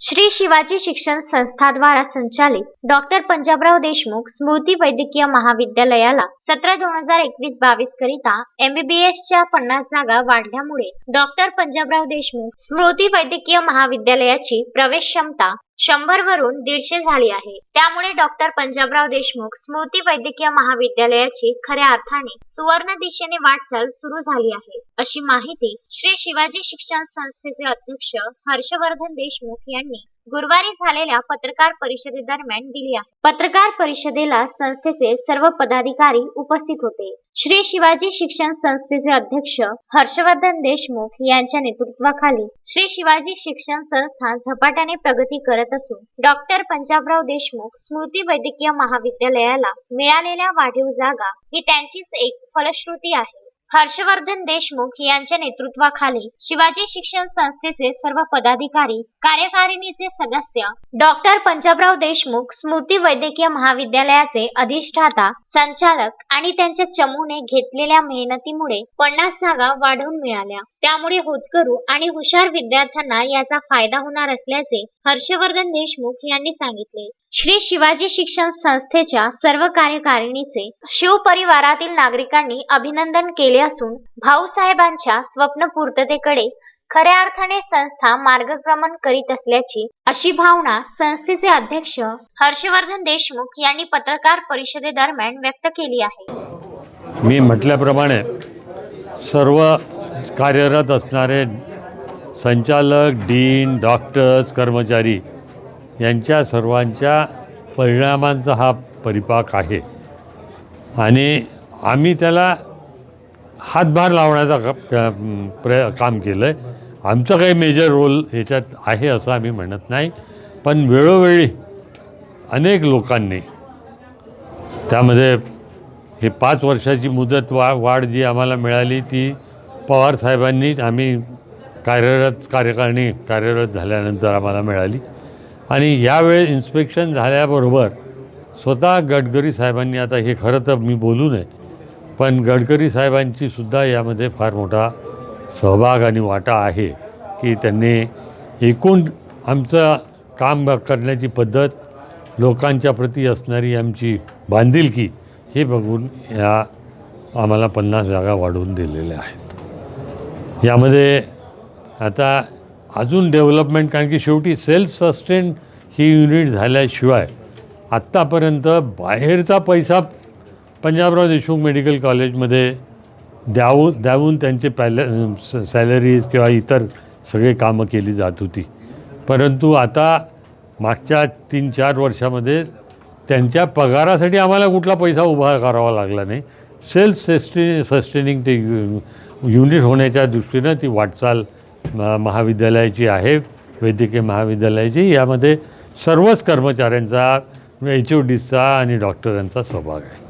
श्री शिवाजी शिक्षण संस्थाद्वारा संचालित डॉक्टर पंजाबराव देशमुख स्मृती वैद्यकीय महाविद्यालयाला सतरा दोन हजार एकवीस बावीस करिता एमबीबीएसच्या पन्नास जागा वाढल्यामुळे डॉक्टर पंजाबराव देशमुख स्मृती वैद्यकीय महाविद्यालयाची प्रवेश क्षमता शंभर वरून दीडशे झाली आहे. त्यामुळे डॉक्टर पंजाबराव देशमुख स्मृती वैद्यकीय महाविद्यालयाची खऱ्या अर्थाने सुवर्ण दिशेने वाटचाल सुरू झाली आहे. अशी माहिती श्री शिवाजी शिक्षण संस्थेचे अध्यक्ष हर्षवर्धन देशमुख यांनी गुरुवारी झालेल्या पत्रकार परिषदेदरम्यान दिली आहे. पत्रकार परिषदेला संस्थेचे सर्व पदाधिकारी उपस्थित होते. श्री शिवाजी शिक्षण संस्थेचे अध्यक्ष हर्षवर्धन देशमुख यांच्या नेतृत्वाखाली श्री शिवाजी शिक्षण संस्था झपाट्याने प्रगती करत असून डॉक्टर पंजाबराव देशमुख स्मृती वैद्यकीय महाविद्यालयाला मिळालेल्या वाढीव जागा ही त्यांचीच एक फलश्रुती आहे. हर्षवर्धन देशमुख यांच्या नेतृत्वाखाली शिवाजी शिक्षण संस्थेचे सर्व पदाधिकारी कार्यकारिणीचे सदस्य डॉक्टर पंजाबराव देशमुख स्मृती वैद्यकीय महाविद्यालयाचे अधिष्ठाता संचालक आणि त्यांच्या चमूने घेतलेल्या मेहनतीमुळे पन्नास जागा वाढवून मिळाल्या. त्यामुळे होतकरू आणि हुशार विद्यार्थ्यांना याचा फायदा होणार असल्याचे हर्षवर्धन देशमुख यांनी सांगितले. श्री शिवाजी शिक्षण संस्थेच्या सर्व कार्यकारिणीचे शिव परिवारातील नागरिकांनी अभिनंदन केले असून भाऊसाहेबांच्या स्वप्न पूर्ततेकडे खऱ्या अर्थाने संस्था मार्गक्रमण करीत असल्याची अशी भावना संस्थेचे अध्यक्ष हर्षवर्धन देशमुख यांनी पत्रकार परिषदेदरम्यान व्यक्त केली आहे. मी म्हटल्याप्रमाणे सर्व कार्यरत असणारे संचालक डीन डॉक्टर्स कर्मचारी यांच्या सर्वांच्या परिणामांचा हा परिपाक आहे. आणि आम्ही त्याला हातभार लावण्याचा क- काम केलं आहे आमचं काही मेजर रोल याच्यात आहे असं आम्ही म्हणत नाही. पण वेळोवेळी अनेक लोकांनी त्यामध्ये ही पाच वर्षाची मुदत वा वाढ जी आम्हाला मिळाली ती पवार साहेबांनीच आम्ही कार्यरत कार्यकारिणी कार्यरत झाल्यानंतर आम्हाला मिळाली. आणि यावेळी इन्स्पेक्शन झाल्याबरोबर स्वतः गडकरी साहेबांनी आता हे खरं तर मी बोलू नये पण गडकरी साहेबांची सुद्धा यामध्ये फार मोठा सहभाग आणि वाटा आहे की त्यांनी एकूण आमचं काम करण्याची पद्धत लोकांच्या प्रती असणारी आमची बांधिलकी हे बघून या आम्हाला पन्नास जागा वाढवून दिलेल्या आहेत. यामध्ये आता अजून डेव्हलपमेंट कारण की शेवटी सेल्फ सस्टेन ही युनिट झाल्याशिवाय आत्तापर्यंत बाहेरचा पैसा पंजाबराव देशमुख मेडिकल कॉलेजमध्ये द्यावून द्यावून त्यांचे पॅल सॅलरीज किंवा इतर सगळे कामं केली जात होती. परंतु आता मागच्या तीन चार वर्षामध्ये त्यांच्या पगारासाठी आम्हाला कुठला पैसा उभा करावा लागला नाही. सेल्फ सस्टे सस्टेनिंग ते युनिट होण्याच्या दृष्टीनं ती वाटचाल महाविद्यालयाची आहे. वैद्यकीय महाविद्यालयाची. यामध्ये सर्वच कर्मचाऱ्यांचा एच ओ डीचा आणि डॉक्टरांचा सहभाग आहे.